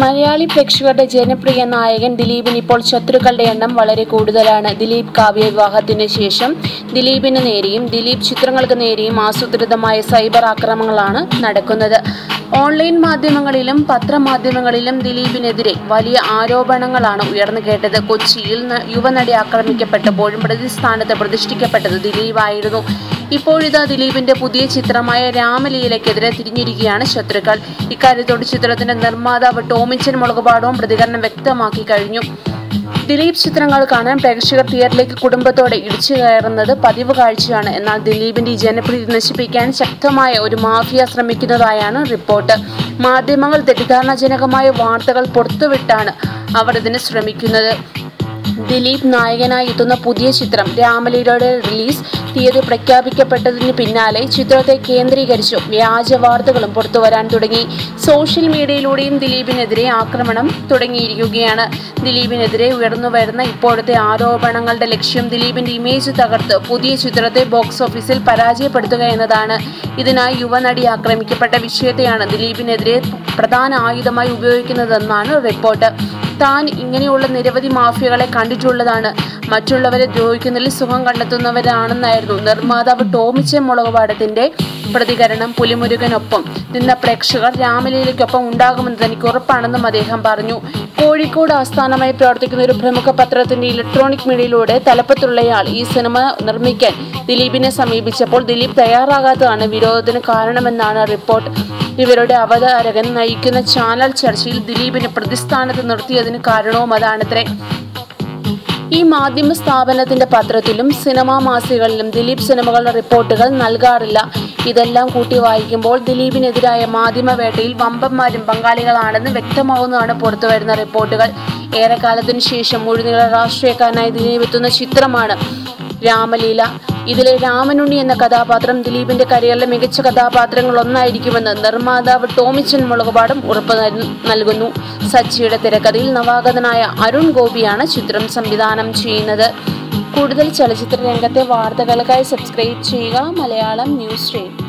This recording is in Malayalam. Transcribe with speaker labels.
Speaker 1: മലയാളി പ്രേക്ഷകരുടെ ജനപ്രിയ നായകൻ ദിലീപിന് ഇപ്പോൾ ശത്രുക്കളുടെ എണ്ണം വളരെ കൂടുതലാണ്. ദിലീപ് കാവ്യ വിവാഹത്തിന് ശേഷം ദിലീപിന് നേരെയും ദിലീപ് ചിത്രങ്ങൾക്ക് നേരെയും ആസൂത്രിതമായ സൈബർ ആക്രമണങ്ങളാണ് നടക്കുന്നത്. ഓൺലൈൻ മാധ്യമങ്ങളിലും പത്രമാധ്യമങ്ങളിലും ദിലീപിനെതിരെ വലിയ ആരോപണങ്ങളാണ് ഉയർന്നു കേട്ടത്. കൊച്ചിയിൽ യുവനടി ആക്രമിക്കപ്പെട്ടപ്പോഴും പ്രതിസ്ഥാനത്ത് പ്രതിഷ്ഠിക്കപ്പെട്ടത് ദിലീപായിരുന്നു. ഇപ്പോഴിതാ ദിലീപിന്റെ പുതിയ ചിത്രമായ രാമലീലയ്ക്കെതിരെ തിരിഞ്ഞിരിക്കുകയാണ് ശത്രുക്കൾ. ഇക്കാര്യത്തോട് ചിത്രത്തിന്റെ നിർമ്മാതാവ് ടോമിച്ചൻ മുളകുപാടവും പ്രതികരണം വ്യക്തമാക്കി കഴിഞ്ഞു. ദിലീപ് ചിത്രങ്ങൾ കാണാൻ പ്രേക്ഷകർ തിയേറ്ററിലേക്ക് കുടുംബത്തോടെ ഇടിച്ചു കയറുന്നത് പതിവ് കാഴ്ചയാണ്. എന്നാൽ ദിലീപിന്റെ ഈ ജനപ്രീതി നശിപ്പിക്കാൻ ശക്തമായ ഒരു മാഫിയ ശ്രമിക്കുന്നതായാണ് റിപ്പോർട്ട്. മാധ്യമങ്ങൾ തെറ്റിദ്ധാരണാജനകമായ വാർത്തകൾ പുറത്തുവിട്ടാണ് അവർ ഇതിന് ശ്രമിക്കുന്നത്. ദിലീപ് നായകനായി എത്തുന്ന പുതിയ ചിത്രം രാമലീലയുടെ റിലീസ് തീയതി പ്രഖ്യാപിക്കപ്പെട്ടതിന് പിന്നാലെ ചിത്രത്തെ കേന്ദ്രീകരിച്ചു. വ്യാജ വാർത്തകളും പുറത്തുവരാൻ തുടങ്ങി. സോഷ്യൽ മീഡിയയിലൂടെയും ദിലീപിനെതിരെ ആക്രമണം തുടങ്ങിയിരിക്കുകയാണ്. ദിലീപിനെതിരെ ഉയർന്നു വരുന്ന ഇപ്പോഴത്തെ ആരോപണങ്ങളുടെ ലക്ഷ്യം ദിലീപിന്റെ ഇമേജ് തകർത്ത് പുതിയ ചിത്രത്തെ ബോക്സ് ഓഫീസിൽ പരാജയപ്പെടുത്തുക എന്നതാണ്. ഇതിനായി യുവനടി ആക്രമിക്കപ്പെട്ട വിഷയത്തെയാണ് ദിലീപിനെതിരെ പ്രധാന ആയുധമായി ഉപയോഗിക്കുന്നതെന്നാണ് റിപ്പോർട്ട്. താൻ ഇങ്ങനെയുള്ള നിരവധി മാഫിയകളെ കണ്ടിട്ടുള്ളതാണ്. മറ്റുള്ളവരെ ദ്രോഹിക്കുന്നതിൽ സുഖം കണ്ടെത്തുന്നവരാണെന്നായിരുന്നു നിർമ്മാതാവ് ടോമിച്ചെ മുളകുപാടത്തിന്റെ പ്രതികരണം പുലിമുരുകനൊപ്പം. നിന്ന പ്രേക്ഷകർ രാമലീലയ്ക്കൊപ്പം ഉണ്ടാകുമെന്ന് തനിക്ക് ഉറപ്പാണെന്നും അദ്ദേഹം പറഞ്ഞു. കോഴിക്കോട് ആസ്ഥാനമായി പ്രവർത്തിക്കുന്ന ഒരു പ്രമുഖ പത്രത്തിന്റെ ഇലക്ട്രോണിക് മീഡിയയിലൂടെ തലപ്പത്തുള്ളയാൾ ഈ സിനിമ നിർമ്മിക്കാൻ ദിലീപിനെ സമീപിച്ചപ്പോൾ ദിലീപ് തയ്യാറാകാത്തതാണ് വിരോധത്തിന് കാരണമെന്നാണ് റിപ്പോർട്ട്. ഇവരുടെ അവതാരകൻ നയിക്കുന്ന ചാനൽ ചർച്ചയിൽ ദിലീപിനെ പ്രതിസ്ഥാനത്ത് നിർത്തിയതിന് കാരണവും അതാണത്രേ. ഈ മാധ്യമ സ്ഥാപനത്തിന്റെ പത്രത്തിലും സിനിമാ മാസികളിലും ദിലീപ് സിനിമകളുടെ റിപ്പോർട്ടുകൾ നൽകാറില്ല. ഇതെല്ലാം കൂട്ടി വായിക്കുമ്പോൾ ദിലീപിനെതിരായ മാധ്യമവേട്ടയിൽ വമ്പന്മാരും പങ്കാളികളാണെന്ന് വ്യക്തമാവുന്നതാണ് പുറത്തുവരുന്ന റിപ്പോർട്ടുകൾ. ഏറെക്കാലത്തിനു ശേഷം മുഴുനീള രാഷ്ട്രീയക്കാരനായി ദിലീപ് എത്തുന്ന ചിത്രമാണ് രാമലീല. ഇതിലെ രാമനുണ്ണി എന്ന കഥാപാത്രം ദിലീപിന്റെ കരിയറിലെ മികച്ച കഥാപാത്രങ്ങൾ ഒന്നായിരിക്കുമെന്ന് നിർമ്മാതാവ് ടോമിച്ചൻ മുളകുപാടും ഉറപ്പ് നൽകുന്നു. സച്ചിയുടെ തിരക്കഥയിൽ നവാഗതനായ അരുൺ ഗോപിയാണ് ചിത്രം സംവിധാനം ചെയ്യുന്നത്. കൂടുതൽ ചലച്ചിത്ര രംഗത്തെ വാർത്തകൾക്കായി സബ്സ്ക്രൈബ് ചെയ്യുക. Malayalam news stream